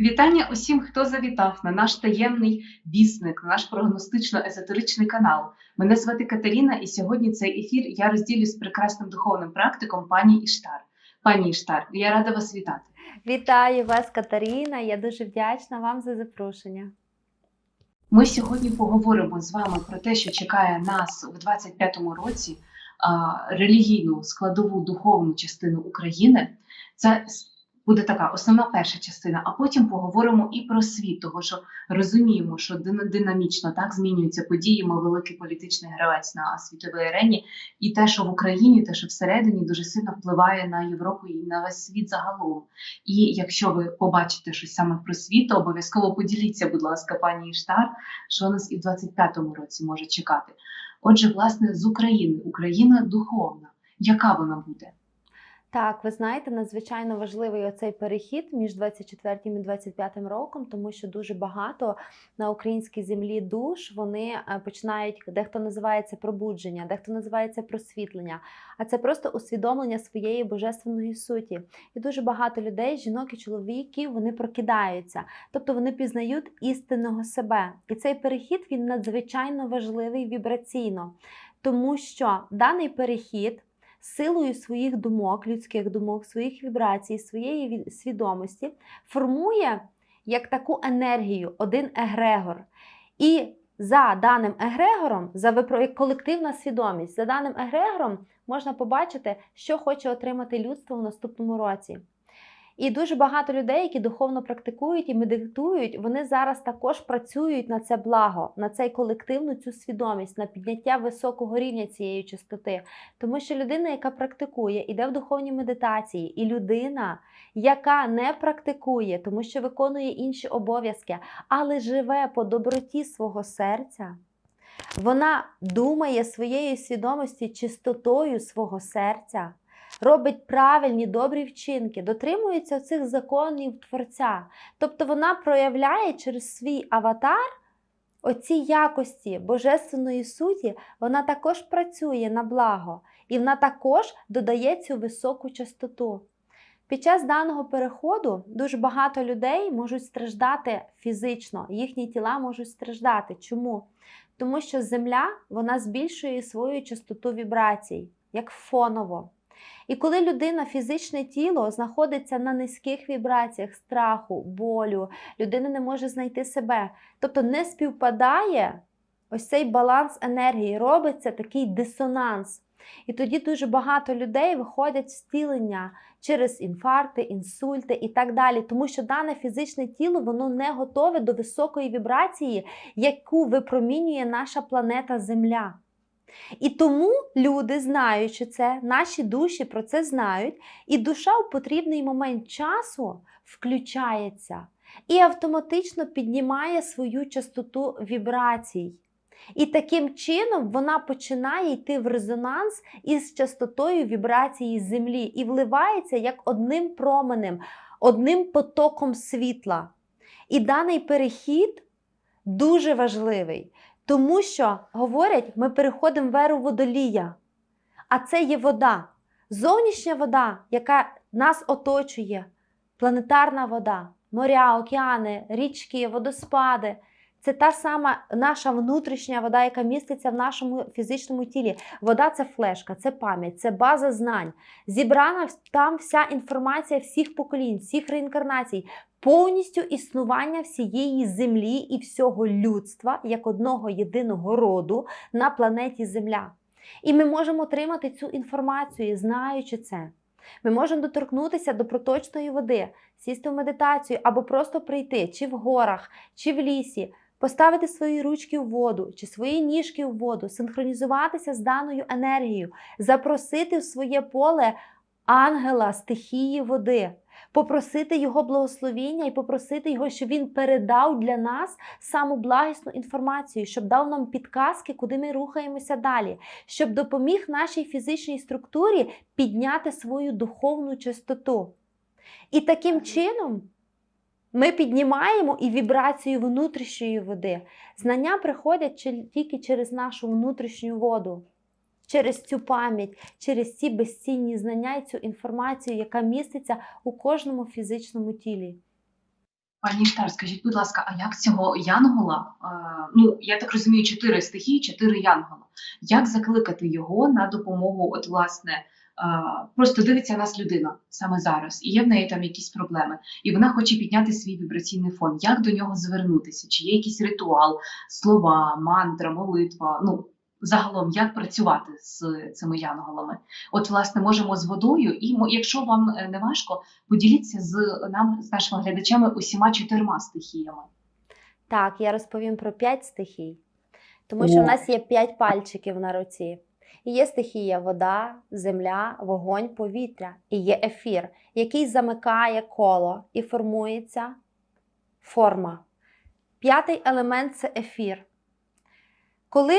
Вітання усім, хто завітав на наш таємний вісник, на наш прогностично-езотеричний канал. Мене звати Катерина, і сьогодні цей ефір я розділю з прекрасним духовним практиком пані Іштар. Пані Іштар, я рада вас вітати. Вітаю вас, Катерина. Я дуже вдячна вам за запрошення. Ми сьогодні поговоримо з вами про те, що чекає нас у 25-му році релігійну складову духовну частину України. Це буде така основна перша частина, а потім поговоримо і про світ, того що розуміємо, що динамічно так змінюються події. Ми великий політичний гравець на світовій арені, і те, що в Україні, те, що всередині, дуже сильно впливає на Європу і на весь світ загалом. І якщо ви побачите щось саме про світ, то обов'язково поділіться, будь ласка, пані Іштар, що нас і в 25-му році може чекати. Отже, власне, з України, Україна духовна. Яка вона буде? Так, ви знаєте, надзвичайно важливий оцей перехід між 24 і 25 роком, тому що дуже багато на українській землі душ вони е, починають, дехто називає це пробудження, дехто називає це просвітлення, а це просто усвідомлення своєї божественної суті. І дуже багато людей, жінок і чоловіків, вони прокидаються, тобто вони пізнають істинного себе. І цей перехід він надзвичайно важливий вібраційно, тому що даний перехід силою своїх думок, людських думок, своїх вібрацій, своєї свідомості формує як таку енергію, один егрегор. І за даним егрегором, за випро- колективна свідомість, за даним егрегором можна побачити, що хоче отримати людство в наступному році. І дуже багато людей, які духовно практикують і медитують, вони зараз також працюють на це благо, на цей колективну цю свідомість, на підняття високого рівня цієї чистоти. Тому що людина, яка практикує, іде в духовні медитації, і людина, яка не практикує, тому що виконує інші обов'язки, але живе по доброті свого серця. Вона думає своєю свідомості чистотою свого серця, робить правильні добрі вчинки, дотримується цих законів Творця. Тобто вона проявляє через свій аватар оці якості божественної суті, вона також працює на благо, і вона також додає цю високу частоту. Під час даного переходу дуже багато людей можуть страждати фізично, їхні тіла можуть страждати. Чому? Тому що Земля вона збільшує свою частоту вібрацій, як фоново. І коли людина, фізичне тіло знаходиться на низьких вібраціях страху, болю, людина не може знайти себе, тобто не співпадає ось цей баланс енергії, робиться такий дисонанс. І тоді дуже багато людей виходять в стілення через інфаркти, інсульти і так далі, тому що дане фізичне тіло воно не готове до високої вібрації, яку випромінює наша планета Земля. І тому люди, знаючи це, наші душі про це знають, і душа в потрібний момент часу включається і автоматично піднімає свою частоту вібрацій. І таким чином вона починає йти в резонанс із частотою вібрації Землі і вливається як одним променем, одним потоком світла. І даний перехід дуже важливий, тому що говорять, ми переходимо в еру водолія, а це є вода. Зовнішня вода, яка нас оточує, планетарна вода, моря, океани, річки, водоспади. Це та сама наша внутрішня вода, яка міститься в нашому фізичному тілі. Вода це флешка, це пам'ять, це база знань. Зібрана там вся інформація всіх поколінь, всіх реінкарнацій, повністю існування всієї землі і всього людства як одного єдиного роду на планеті Земля. І ми можемо отримати цю інформацію, знаючи це. Ми можемо доторкнутися до проточної води, сісти в медитацію або просто прийти чи в горах, чи в лісі, поставити свої ручки в воду чи свої ніжки в воду, синхронізуватися з даною енергією, запросити в своє поле ангела стихії води, попросити його благословіння і попросити його, щоб він передав для нас саму благісну інформацію, щоб дав нам підказки, куди ми рухаємося далі, щоб допоміг нашій фізичній структурі підняти свою духовну чистоту. І таким чином ми піднімаємо і вібрацію внутрішньої води. Знання приходять тільки через нашу внутрішню воду, через цю пам'ять, через ці безцінні знання і цю інформацію, яка міститься у кожному фізичному тілі. Пані Штар, скажіть, будь ласка, а як цього янгола? е, ну я так розумію, чотири стихії, чотири янгола. Як закликати його на допомогу? От, власне, е, просто дивиться нас людина саме зараз, і є в неї там якісь проблеми, і вона хоче підняти свій вібраційний фон. Як до нього звернутися? Чи є якийсь ритуал, слова, мантра, молитва? Ну загалом, як працювати з цими янголами? От, власне, можемо з водою, і якщо вам е, не важко, поділіться з нам, з нашими глядачами, усіма чотирма стихіями. Так, я розповім про п'ять стихій, тому що О. в нас є п'ять пальчиків на руці. І є стихія вода, земля, вогонь, повітря. І є ефір, який замикає коло і формується форма. П'ятий елемент це ефір. Коли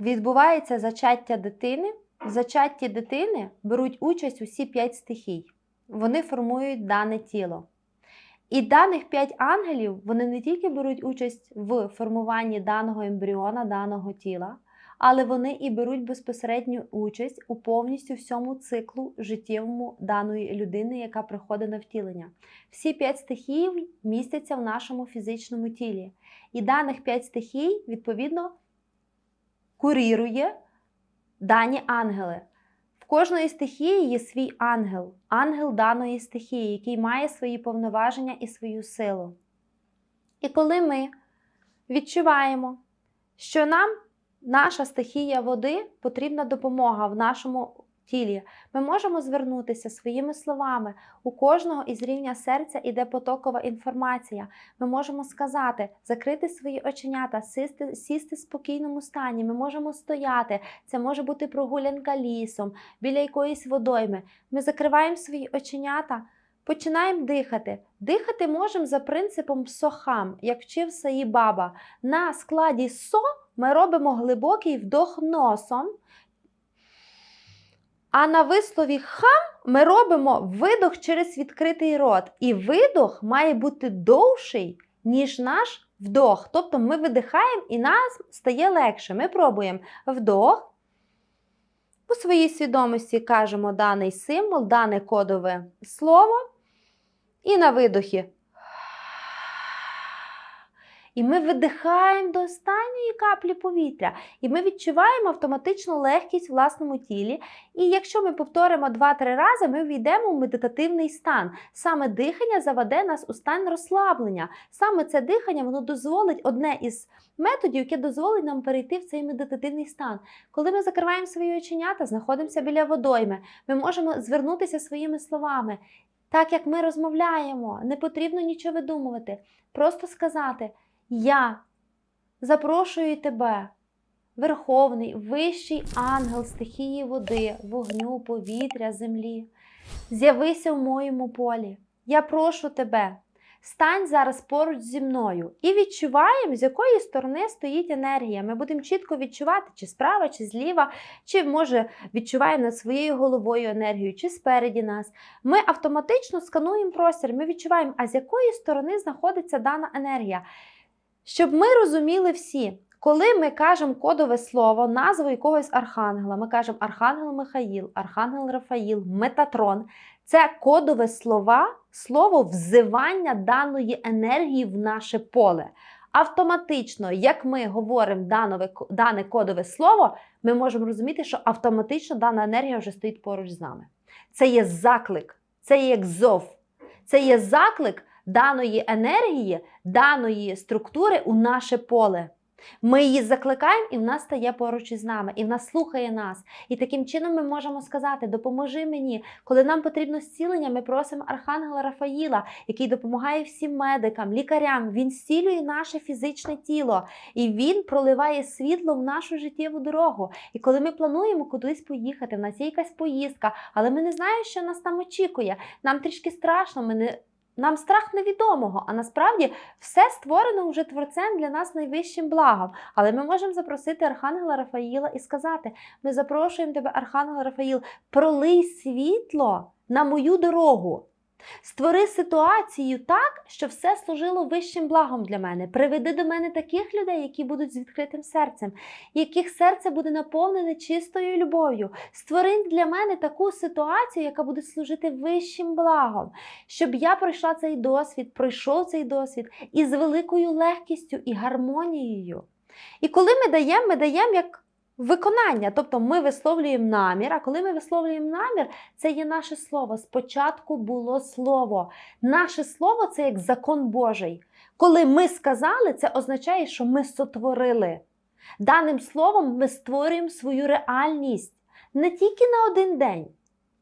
відбувається зачаття дитини, в зачатті дитини беруть участь усі п'ять стихій. Вони формують дане тіло. І даних п'ять ангелів вони не тільки беруть участь в формуванні даного ембріона, даного тіла, але вони і беруть безпосередню участь у повністю всьому циклу життєвому даної людини, яка приходить на втілення. Всі п'ять стихій містяться в нашому фізичному тілі. І даних п'ять стихій, відповідно, курірує дані ангели. В кожної стихії є свій ангел, ангел даної стихії, який має свої повноваження і свою силу. І коли ми відчуваємо, що нам наша стихія води потрібна допомога в нашому тілі, ми можемо звернутися своїми словами. У кожного із рівня серця іде потокова інформація. Ми можемо сказати, закрити свої оченята, сісти, сісти в спокійному стані. Ми можемо стояти. Це може бути прогулянка лісом, біля якоїсь водойми. Ми закриваємо свої оченята, починаємо дихати. Дихати можемо за принципом сохам, як вчив Саї Баба. На складі со ми робимо глибокий вдох носом. А на вислові хам ми робимо видох через відкритий рот. І видох має бути довший, ніж наш вдох. Тобто ми видихаємо і нас стає легше. Ми пробуємо вдох. У своїй свідомості кажемо даний символ, дане кодове слово. І на видохі. І ми видихаємо до останньої каплі повітря. І ми відчуваємо автоматичну легкість в власному тілі. І якщо ми повторимо 2-3 рази, ми війдемо в медитативний стан. Саме дихання заведе нас у стан розслаблення. Саме це дихання воно дозволить одне із методів, яке дозволить нам перейти в цей медитативний стан. Коли ми закриваємо свої оченята, знаходимося біля водойми, ми можемо звернутися своїми словами. Так як ми розмовляємо, не потрібно нічого видумувати. Просто сказати: Я запрошую тебе, Верховний, вищий ангел стихії води, вогню, повітря, землі. З'явися в моєму полі. Я прошу тебе, стань зараз поруч зі мною і відчуваємо, з якої сторони стоїть енергія. Ми будемо чітко відчувати, чи справа, чи зліва, чи може відчуваємо над своєю головою енергію, чи спереді нас. Ми автоматично скануємо простір, ми відчуваємо, а з якої сторони знаходиться дана енергія. Щоб ми розуміли всі, коли ми кажемо кодове слово, назву якогось архангела, ми кажемо Архангел Михаїл, Архангел Рафаїл, Метатрон. Це кодове слова, слово взивання даної енергії в наше поле. Автоматично, як ми говоримо данове, дане кодове слово, ми можемо розуміти, що автоматично дана енергія вже стоїть поруч з нами. Це є заклик, це є як зов, це є заклик даної енергії, даної структури у наше поле. Ми її закликаємо, і вона стає поруч із нами, і вона слухає нас. І таким чином ми можемо сказати: допоможи мені. Коли нам потрібно зцілення, ми просимо Архангела Рафаїла, який допомагає всім медикам, лікарям. Він зцілює наше фізичне тіло, і він проливає світло в нашу життєву дорогу. І коли ми плануємо кудись поїхати, в нас є якась поїздка, але ми не знаємо, що нас там очікує. Нам трішки страшно. Ми не нам страх невідомого, а насправді все створено вже творцем для нас найвищим благом. Але ми можемо запросити Архангела Рафаїла і сказати: ми запрошуємо тебе, Архангел Рафаїл, пролий світло на мою дорогу. Створи ситуацію так, щоб все служило вищим благом для мене. Приведи до мене таких людей, які будуть з відкритим серцем, яких серце буде наповнене чистою любов'ю. Створи для мене таку ситуацію, яка буде служити вищим благом, щоб я пройшла цей досвід, пройшов цей досвід із великою легкістю і гармонією. І коли ми даємо, ми даємо як виконання, тобто ми висловлюємо намір. А коли ми висловлюємо намір, це є наше слово. Спочатку було слово. Наше слово це як закон Божий. Коли ми сказали, це означає, що ми сотворили. Даним словом ми створюємо свою реальність не тільки на один день,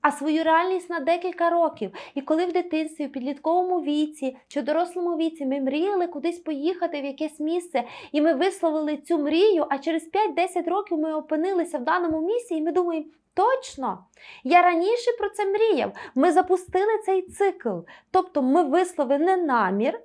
а свою реальність на декілька років. І коли в дитинстві, в підлітковому віці чи дорослому віці ми мріяли кудись поїхати в якесь місце, і ми висловили цю мрію, а через 5-10 років ми опинилися в даному місці, і ми думаємо. Точно, я раніше про це мріяв. Ми запустили цей цикл. Тобто ми висловили намір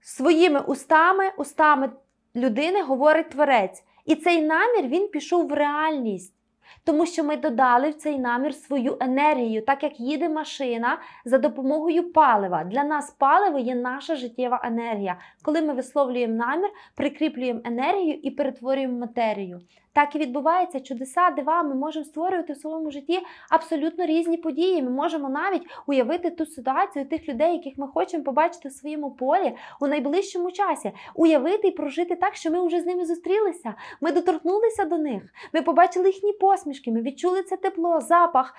своїми устами, устами людини говорить творець. І цей намір він пішов в реальність. Тому що ми додали в цей намір свою енергію, так як їде машина за допомогою палива. Для нас паливо є наша життєва енергія. Коли ми висловлюємо намір, прикріплюємо енергію і перетворюємо матерію. Так і відбувається чудеса, дива. Ми можемо створювати в своєму житті абсолютно різні події. Ми можемо навіть уявити ту ситуацію тих людей, яких ми хочемо побачити в своєму полі у найближчому часі, уявити і прожити так, що ми вже з ними зустрілися. Ми доторкнулися до них, ми побачили їхні посмішки, ми відчули це тепло, запах.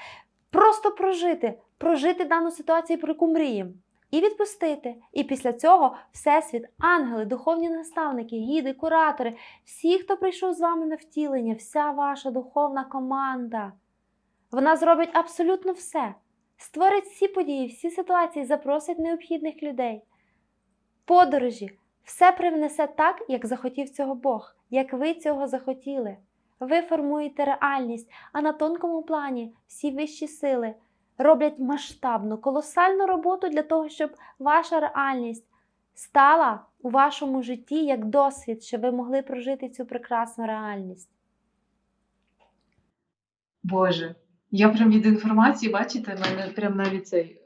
Просто прожити, прожити дану ситуацію, про яку мріємо. І відпустити. І після цього Всесвіт, ангели, духовні наставники, гіди, куратори, всі, хто прийшов з вами на втілення, вся ваша духовна команда. Вона зробить абсолютно все. Створить всі події, всі ситуації, запросить необхідних людей. Подорожі, все привнесе так, як захотів цього Бог, як ви цього захотіли. Ви формуєте реальність, а на тонкому плані всі вищі сили роблять масштабну, колосальну роботу для того, щоб ваша реальність стала у вашому житті як досвід, щоб ви могли прожити цю прекрасну реальність. Боже, я прям від інформації, бачите, мене прям навіть цей.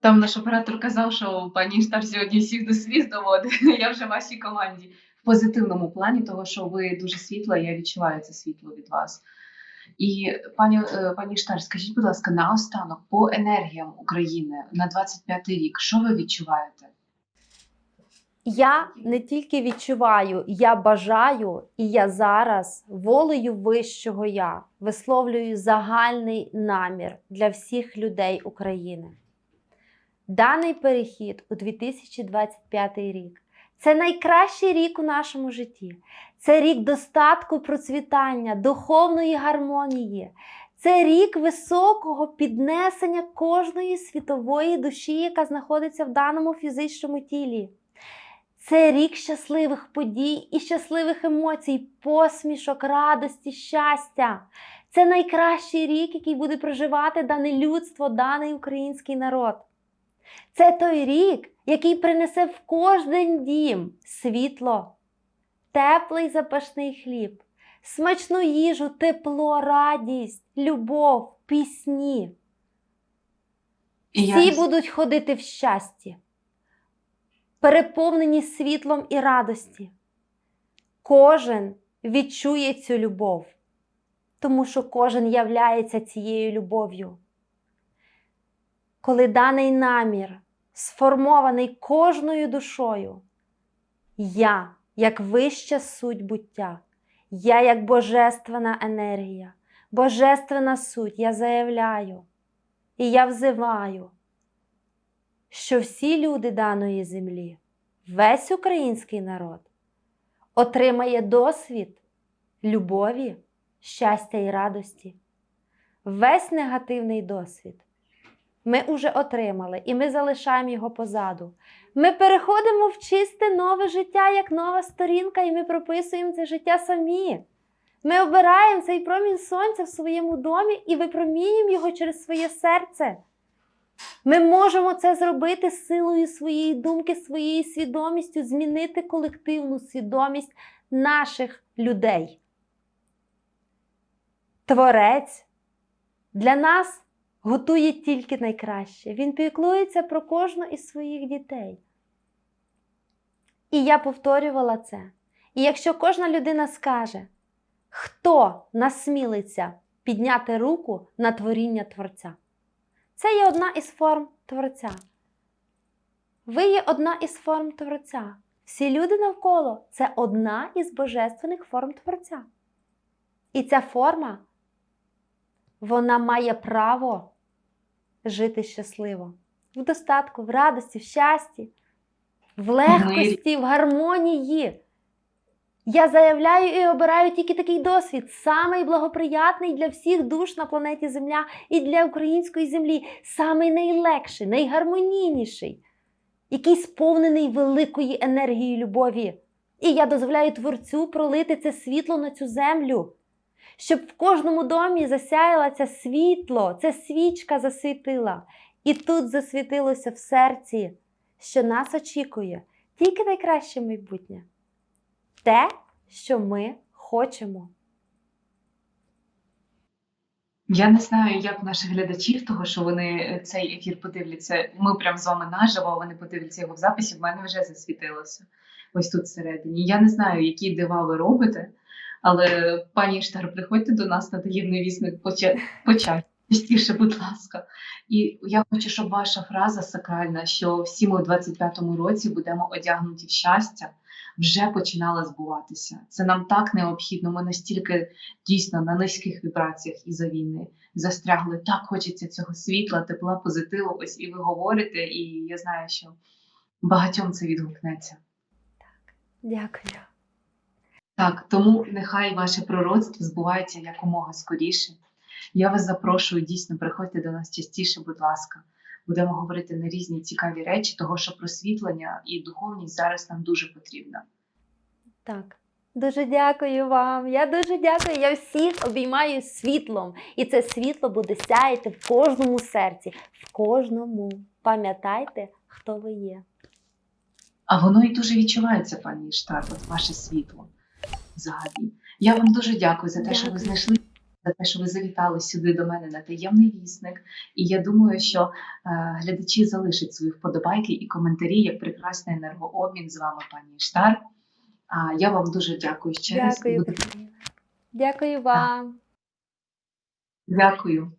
Там наш оператор казав, що пані Штар сьогодні всіх до сліз доводить. Я вже в вашій команді. В позитивному плані, того, що ви дуже світла, я відчуваю це світло від вас. І пані, е, пані Штар, скажіть, будь ласка, наостанок по енергіям України на 25 рік, що ви відчуваєте? Я не тільки відчуваю, я бажаю, і я зараз волею вищого я висловлюю загальний намір для всіх людей України. Даний перехід у 2025 рік це найкращий рік у нашому житті. Це рік достатку, процвітання, духовної гармонії. Це рік високого піднесення кожної світової душі, яка знаходиться в даному фізичному тілі. Це рік щасливих подій і щасливих емоцій, посмішок, радості, щастя. Це найкращий рік, який буде проживати дане людство, даний український народ. Це той рік, який принесе в кожен дім світло, теплий запашний хліб, смачну їжу, тепло, радість, любов, пісні. Всі будуть ходити в щасті, переповнені світлом і радості. Кожен відчує цю любов, тому що кожен являється цією любов'ю. Коли даний намір сформований кожною душою, я, як вища суть буття, я як божественна енергія, божественна суть, я заявляю. І я взиваю, що всі люди даної землі, весь український народ, отримає досвід любові, щастя і радості. Весь негативний досвід ми вже отримали, і ми залишаємо його позаду. Ми переходимо в чисте нове життя, як нова сторінка, і ми прописуємо це життя самі. Ми обираємо цей промінь сонця в своєму домі і випромінюємо його через своє серце. Ми можемо це зробити силою своєї думки, своєю свідомістю, змінити колективну свідомість наших людей. Творець для нас готує тільки найкраще. Він піклується про кожну із своїх дітей. І я повторювала це. І якщо кожна людина скаже, хто насмілиться підняти руку на творіння Творця, це є одна із форм Творця. Ви є одна із форм Творця. Всі люди навколо це одна із божественних форм Творця. І ця форма, вона має право жити щасливо, в достатку, в радості, в щасті, в легкості, в гармонії. Я заявляю і обираю тільки такий досвід, самий благоприятний для всіх душ на планеті Земля і для української землі, самий найлегший, найгармонійніший, який сповнений великої енергії любові. І я дозволяю Творцю пролити це світло на цю землю, щоб в кожному домі засяяла це світло, ця свічка засвітила. І тут засвітилося в серці, що нас очікує тільки найкраще майбутнє. Те, що ми хочемо. Я не знаю, як наших глядачів, того що вони е, цей ефір подивляться. Ми прям з вами наживо, вони подивляться його в записі. В мене вже засвітилося ось тут всередині. Я не знаю, які дива ви робите, але пані Штар, приходьте до нас на таємний вісник почать. Частіше, будь ласка. І я хочу, щоб ваша фраза сакральна, що всі ми у 25-му році будемо одягнуті в щастя, вже починала збуватися. Це нам так необхідно. Ми настільки дійсно на низьких вібраціях із-за війни застрягли. Так хочеться цього світла, тепла, позитиву. Ось і ви говорите, і я знаю, що багатьом це відгукнеться. Так, Дякую. Так, тому нехай ваше пророцтво збувається якомога скоріше. Я вас запрошую, дійсно, приходьте до нас частіше, будь ласка. Будемо говорити на різні цікаві речі, того що просвітлення і духовність зараз нам дуже потрібна. Так. Дуже дякую вам. Я дуже дякую. Я всіх обіймаю світлом. І це світло буде сяяти в кожному серці, в кожному. Пам'ятайте, хто ви є. А воно і дуже відчувається, пані Штар, от ваше світло взагалі. Я вам дуже дякую за те, що ви знайшли, за те, що ви завітали сюди до мене на таємний вісник. І я думаю, що е, глядачі залишать свої вподобайки і коментарі як прекрасний енергообмін з вами, пані Штар. А я вам дуже дякую ще раз. Дякую. Дякую вам. Дякую.